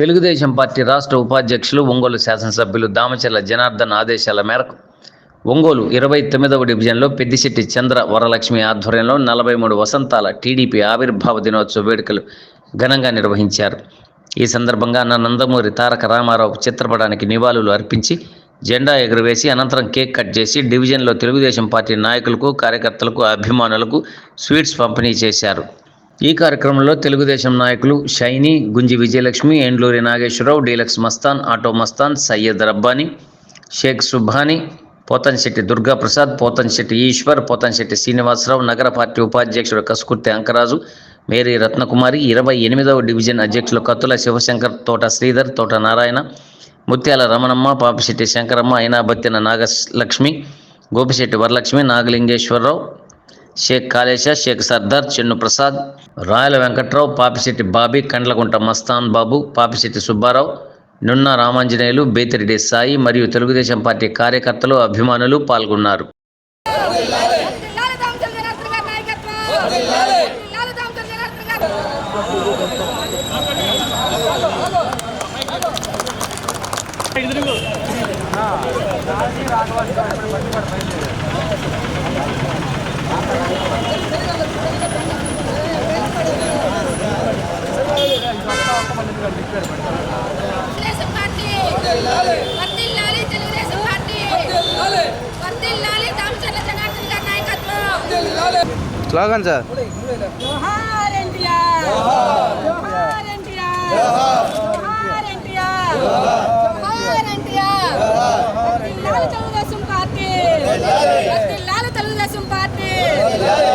Telugu Desam party రాష్ట్ర ఉపాధ్యక్షులు ఒంగోలు శాసనసభ్యులు దామచర్ల జనార్దన్ ఆదేశాల మేరకు ఒంగోలు ఇరవై తొమ్మిదవ డివిజన్లో పెద్దిశెట్టి చంద్ర వరలక్ష్మి ఆధ్వర్యంలో నలభై మూడు వసంతాల టీడీపీ ఆవిర్భావ దినోత్సవ వేడుకలు ఘనంగా నిర్వహించారు. ఈ సందర్భంగా అన్న నందమూరి తారక రామారావు చిత్రపటానికి నివాళులు అర్పించి జెండా ఎగురవేసి అనంతరం కేక్ కట్ చేసి డివిజన్లో తెలుగుదేశం పార్టీ నాయకులకు కార్యకర్తలకు అభిమానులకు స్వీట్స్ పంపిణీ చేశారు. ఈ కార్యక్రమంలో తెలుగుదేశం నాయకులు షైనీ గుంజి విజయలక్ష్మి ఎండ్లూరి నాగేశ్వరరావు డీలక్స్ మస్తాన్ ఆటో మస్తాన్ సయ్యద్ రబ్బానీ షేక్ సుబ్హానీ పోతంశెట్టి దుర్గాప్రసాద్ పోతంశెట్టి ఈశ్వర్ పోతన్శెట్టి శ్రీనివాసరావు నగర పార్టీ ఉపాధ్యక్షుడు కసుకుర్తి అంకరాజు మేరీ రత్నకుమారి ఇరవై ఎనిమిదవ డివిజన్ అధ్యక్షులు కత్తుల శివశంకర్ తోట శ్రీధర్ తోట నారాయణ ముత్యాల రమణమ్మ పాపిశెట్టి శంకరమ్మ అయినాబత్తిన నాగలక్ష్మి గోపిశెట్టి వరలక్ష్మి నాగలింగేశ్వరరావు షేక్ కాళేశ షేక్ సర్దార్ చెన్ను ప్రసాద్ రాయల వెంకట్రావు పాపిశెట్టి బాబీ కండ్లకుంట మస్తాన్ బాబు పాపిశెట్టి సుబ్బారావు నున్న రామాంజనేయులు బేతిరెడ్డి సాయి మరియు తెలుగుదేశం పార్టీ కార్యకర్తలు అభిమానులు పాల్గొన్నారు. లాల స్లోగన్ సార్ జోహార్ ఎన్టీఆర్ జోహార్ ఎన్టీఆర్ జోహార్ ఎన్టీఆర్ జోహార్ ఎన్టీఆర్ వర్ధిల్లాలి తెలుగుదేశం పార్టీ వర్ధిల్లాలి తెలుగుదేశం పార్టీ వర్ధిల్లాలి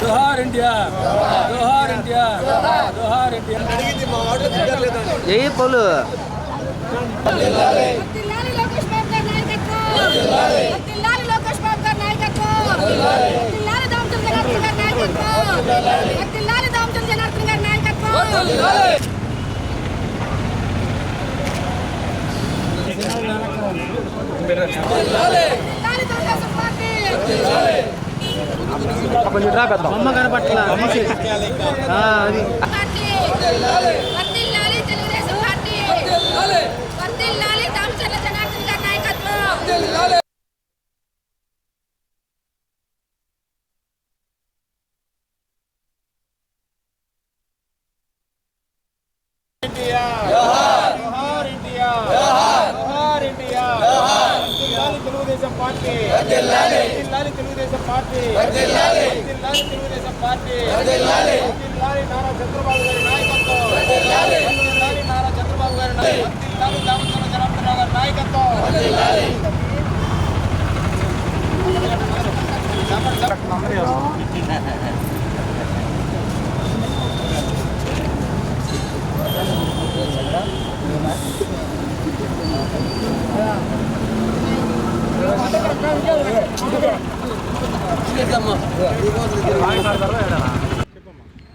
జోహార్ ఇండియా జోహార్ ఇండియా జోహార్ ఇండియా ఏ పోలు లోకేష్ బాబు గారి నాయకత్వం వర్ధిల్లాలి లోకేష్ బాబు గారి నాయకత్వం వర్ధిల్లాలి దామచల్ జనార్దన్ గారి నాయకత్వం వర్ధిల్లాలి దామచల్ జనార్దన్ గారి నాయకత్వం వర్ధిల్లాలి తెలుగుదేశం పార్టీ బొమ్మ కనపట్ల అది పార్టీ వర్ధిల్లాలి తెలుగుదేశం పార్టీ వర్ధిల్లాలి తెలుగుదేశం పార్టీ తెలుగుదేశం పార్టీ వర్ధిల్లాలి తెలుగుదేశం పార్టీ వర్ధిల్లాలి నారా చంద్రబాబు గారి నాయకత్వం వర్ధిల్లాలి నారా చంద్రబాబు గారి నాయకత్వం వర్ధిల్లాలి దామచర్ల జనార్దన్ గారి నాయకత్వం వర్ధిల్లాలి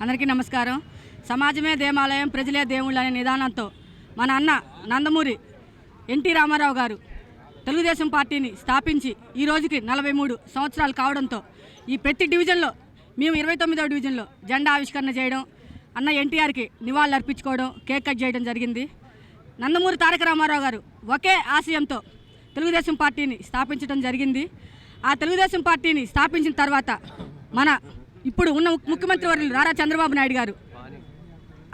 అందరికీ నమస్కారం. సమాజమే దేవాలయం ప్రజలే దేవుళ్ళు అనే నిదానంతో మన అన్న నందమూరి ఎన్టీ రామారావు గారు తెలుగుదేశం పార్టీని స్థాపించి ఈ రోజుకి నలభై మూడు సంవత్సరాలు కావడంతో ఈ ప్రతి డివిజన్లో మేము ఇరవై తొమ్మిదవ డివిజన్లో జెండా ఆవిష్కరణ చేయడం అన్న ఎన్టీఆర్కి నివాళులు అర్పించుకోవడం కేక్ కట్ చేయడం జరిగింది. నందమూరి తారక రామారావు గారు ఒకే ఆశయంతో తెలుగుదేశం పార్టీని స్థాపించడం జరిగింది. ఆ తెలుగుదేశం పార్టీని స్థాపించిన తర్వాత మన ఇప్పుడు ఉన్న ముఖ్యమంత్రి వర్యులు నారా చంద్రబాబు నాయుడు గారు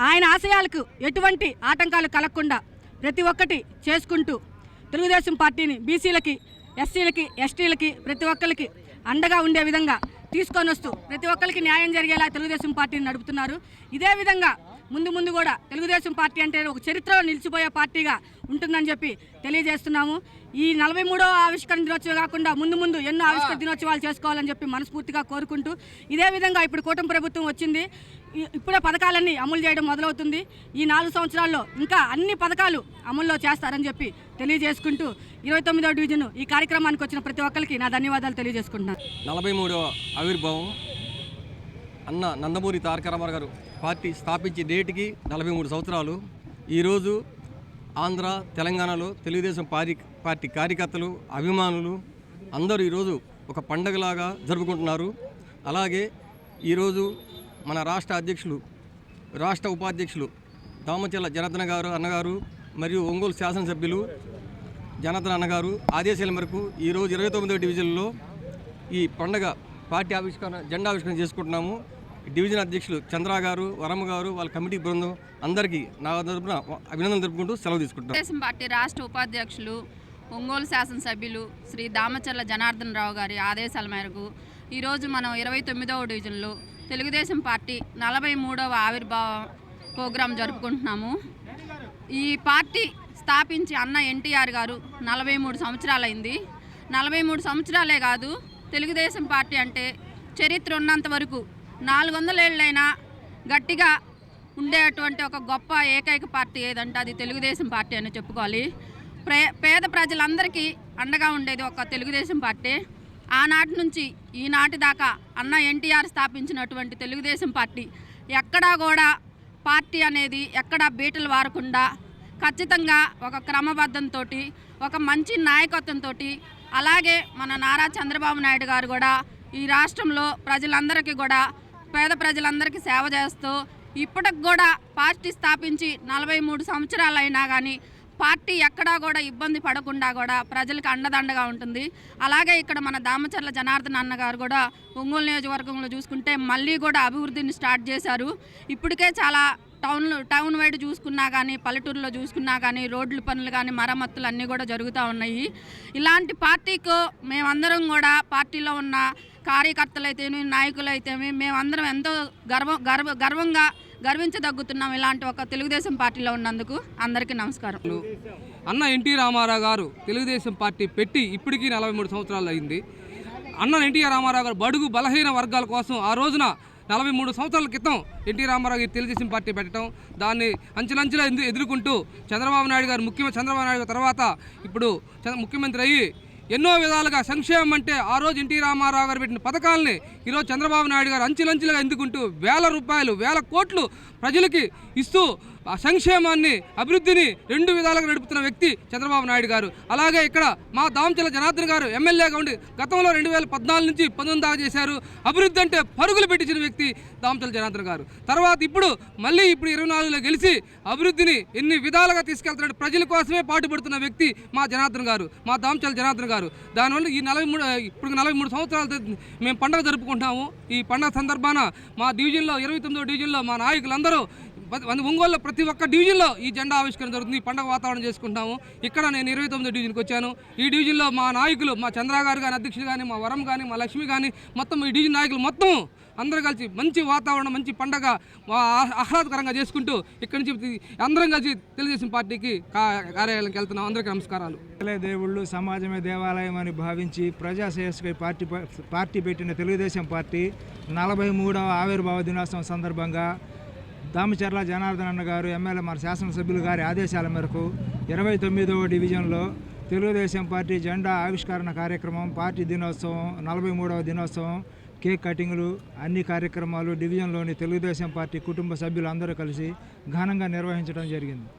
ఆయన ఆశయాలకు ఎటువంటి ఆటంకాలు కలగకుండా ప్రతి ఒక్కటి చేసుకుంటూ తెలుగుదేశం పార్టీని బీసీలకి ఎస్సీలకి ఎస్టీలకి ప్రతి ఒక్కరికి అండగా ఉండే విధంగా తీసుకొని వస్తూ ప్రతి ఒక్కరికి న్యాయం జరిగేలా తెలుగుదేశం పార్టీని నడుపుతున్నారు. ఇదే విధంగా ముందు ముందు కూడా తెలుగుదేశం పార్టీ అంటే ఒక చరిత్రలో నిలిచిపోయే పార్టీగా ఉంటుందని చెప్పి తెలియజేస్తున్నాము. ఈ నలభై మూడో ఆవిష్కరణ దినోత్సవం కాకుండా ముందు ముందు ఎన్నో ఆవిష్కరణ దినోత్సవాలు చేసుకోవాలని చెప్పి మనస్ఫూర్తిగా కోరుకుంటూ ఇదే విధంగా ఇప్పుడు కూటమి ప్రభుత్వం వచ్చింది. ఈ- ఇప్పుడే పథకాలన్నీ అమలు చేయడం మొదలవుతుంది. ఈ నాలుగు సంవత్సరాల్లో ఇంకా అన్ని పథకాలు అమల్లో చేస్తారని చెప్పి తెలియజేసుకుంటూ ఇరవై తొమ్మిదో డివిజన్ ఈ కార్యక్రమానికి వచ్చిన ప్రతి ఒక్కరికి నా ధన్యవాదాలు తెలియజేసుకుంటున్నాను. నలభై మూడవ ఆవిర్భావం అన్న నందమూరి తారక రామారావు గారు పార్టీ స్థాపించి డేట్కి నలభై మూడు సంవత్సరాలు. ఈరోజు ఆంధ్ర తెలంగాణలో తెలుగుదేశం పార్టీ పార్టీ కార్యకర్తలు అభిమానులు అందరూ ఈరోజు ఒక పండగలాగా జరుపుకుంటున్నారు. అలాగే ఈరోజు మన రాష్ట్ర అధ్యక్షులు రాష్ట్ర ఉపాధ్యక్షులు దామచల్ల జనార్దన గారు అన్నగారు మరియు ఒంగోలు శాసనసభ్యులు జనార్దన అన్నగారు ఆదేశాల మేరకు ఈరోజు ఇరవై తొమ్మిదో డివిజన్లో ఈ పండగ పార్టీ ఆవిష్కరణ జెండా ఆవిష్కరణ చేసుకుంటున్నాము. డివిజన్ అధ్యక్షులు చంద్ర గారు వరమ్మ గారు వాళ్ళ కమిటీ బృందం అందరికీ నా తరపున అభినందన తెలుపుకుంటూ సెలవు తీసుకుంటాం తెలుగుదేశం పార్టీ రాష్ట్ర ఉపాధ్యక్షులు ఒంగోలు శాసనసభ్యులు శ్రీ దామచర్ల జనార్దన్ రావు గారి ఆదేశాల మేరకు ఈరోజు మనం ఇరవై తొమ్మిదవ డివిజన్లో తెలుగుదేశం పార్టీ నలభై మూడవ ఆవిర్భావ ప్రోగ్రాం జరుపుకుంటున్నాము. ఈ పార్టీ స్థాపించి అన్న ఎన్టీఆర్ గారు నలభై మూడు సంవత్సరాలైంది. నలభై మూడు సంవత్సరాలే కాదు తెలుగుదేశం పార్టీ అంటే చరిత్ర ఉన్నంత వరకు నాలుగు వందల ఏళ్ళైనా గట్టిగా ఉండేటువంటి ఒక గొప్ప ఏకైక పార్టీ ఏదంటే అది తెలుగుదేశం పార్టీ అని చెప్పుకోవాలి. ప్రే పేద ప్రజలందరికీ అండగా ఉండేది ఒక తెలుగుదేశం పార్టీ. ఆనాటి నుంచి ఈనాటి దాకా అన్న ఎన్టీఆర్ స్థాపించినటువంటి తెలుగుదేశం పార్టీ ఎక్కడా కూడా పార్టీ అనేది ఎక్కడా బీటలు వారకుండా ఖచ్చితంగా ఒక క్రమబద్ధంతో ఒక మంచి నాయకత్వంతో అలాగే మన నారా చంద్రబాబు నాయుడు గారు కూడా ఈ రాష్ట్రంలో ప్రజలందరికీ కూడా పేద ప్రజలందరికీ సేవ చేస్తూ ఇప్పటికి కూడా పార్టీ స్థాపించి నలభై మూడు సంవత్సరాలు అయినా కానీ పార్టీ ఎక్కడా కూడా ఇబ్బంది పడకుండా కూడా ప్రజలకు అండదండగా ఉంటుంది. అలాగే ఇక్కడ మన దామచర్ల జనార్దన్ అన్న గారు కూడా ఒంగోలు నియోజకవర్గంలో చూసుకుంటే మళ్ళీ కూడా అభివృద్ధిని స్టార్ట్ చేశారు. ఇప్పటికే చాలా టౌన్ టౌన్ వైడ్ చూసుకున్నా కానీ పల్లెటూరులో చూసుకున్నా కానీ రోడ్ల పనులు కానీ మరమ్మతులు అన్నీ కూడా జరుగుతూ ఉన్నాయి. ఇలాంటి పార్టీకు మేమందరం కూడా పార్టీలో ఉన్న కార్యకర్తలైతేమి నాయకులైతేమి మేమందరం ఎంతో గర్వ గర్వ గర్వంగా గర్వించదగ్గుతున్నాం ఇలాంటి ఒక తెలుగుదేశం పార్టీలో ఉన్నందుకు అందరికీ నమస్కారం. అన్న ఎన్టీ రామారావు గారు తెలుగుదేశం పార్టీ పెట్టి ఇప్పటికీ నలభై మూడు సంవత్సరాలు అయింది. అన్న ఎన్టీఆర్ రామారావు గారు బడుగు బలహీన వర్గాల కోసం ఆ రోజున నలభై మూడు సంవత్సరాల క్రితం ఎన్టీ రామారావు గారు తెలుగుదేశం పార్టీ పెట్టడం దాన్ని అంచెలంచెలా ఎదుర్కొంటూ చంద్రబాబు నాయుడు గారు ముఖ్యమంత్రి చంద్రబాబు నాయుడు గారు తర్వాత ఇప్పుడు చంద్ర- ముఖ్యమంత్రి అయ్యి ఎన్నో విధాలుగా సంక్షేమం అంటే ఆ రోజు ఎన్టీ రామారావు గారు పెట్టిన పథకాలని ఈరోజు చంద్రబాబు నాయుడు గారు అంచులంచులుగా ఎందుకుంటూ వేల రూపాయలు వేల కోట్లు ప్రజలకి ఇస్తూ సంక్షేమాన్ని అభివృద్ధిని రెండు విధాలుగా నడుపుతున్న వ్యక్తి చంద్రబాబు నాయుడు గారు. అలాగే ఇక్కడ మా దామచల జనార్దన్ గారు ఎమ్మెల్యేగా ఉండి గతంలో రెండు వేల పద్నాలుగు నుంచి పంతొమ్మిది దాకా చేశారు. అభివృద్ధి అంటే పరుగులు పెట్టించిన వ్యక్తి దామచల జనార్దన్ గారు. తర్వాత ఇప్పుడు మళ్ళీ ఇప్పుడు ఇరవై నాలుగులో గెలిచి అభివృద్ధిని ఎన్ని విధాలుగా తీసుకెళ్తున్నాడు ప్రజల కోసమే పాటుపడుతున్న వ్యక్తి మా జనార్దన్ గారు మా దామచల జనార్దన్ గారు. దానివల్ల ఈ నలభై మూడు ఇప్పుడు నలభై మూడు సంవత్సరాల మేము పండగ జరుపుకుంటాము ఈ పండగ సందర్భాన మా డివిజన్లో ఇరవై తొమ్మిదో డివిజన్లో మా నాయకులందరూ ఒంగోలులో ప్రతి ఒక్క డివిజన్లో ఈ జెండా ఆవిష్కరణ జరుగుతుంది. ఈ పండగ వాతావరణం చేసుకుంటాము. ఇక్కడ నేను ఇరవై తొమ్మిదో డివిజన్కి వచ్చాను. ఈ డివిజన్లో మా నాయకులు మా చంద్ర గారు కానీ అధ్యక్షుడు కానీ మా వరం కానీ మా లక్ష్మి కానీ మొత్తం ఈ డివిజన్ నాయకులు మొత్తం అందరూ కలిసి మంచి వాతావరణం మంచి పండగ ఆహ్- ఆహ్లాదకరంగా చేసుకుంటూ ఇక్కడి నుంచి అందరం కలిసి తెలుగుదేశం పార్టీకి కా- కార్యాలయానికి వెళ్తున్నాం. అందరికీ నమస్కారాలు. దేవుళ్ళు సమాజమే దేవాలయం అని భావించి ప్రజా శ్రేయస్కై పార్టీ పార్టీ పెట్టిన తెలుగుదేశం పార్టీ నలభై మూడవ ఆవిర్భావ దినోత్సవం సందర్భంగా దామచర్ల జనార్దన్ అన్న గారు ఎమ్మెల్యే మన శాసనసభ్యులు గారి ఆదేశాల మేరకు ఇరవై తొమ్మిదవ డివిజన్లో తెలుగుదేశం పార్టీ జెండా ఆవిష్కరణ కార్యక్రమం పార్టీ దినోత్సవం నలభై మూడవ దినోత్సవం కేక్ కటింగ్లు అన్ని కార్యక్రమాలు డివిజన్లోని తెలుగుదేశం పార్టీ కుటుంబ సభ్యులు అందరూ కలిసి ఘనంగా నిర్వహించడం జరిగింది.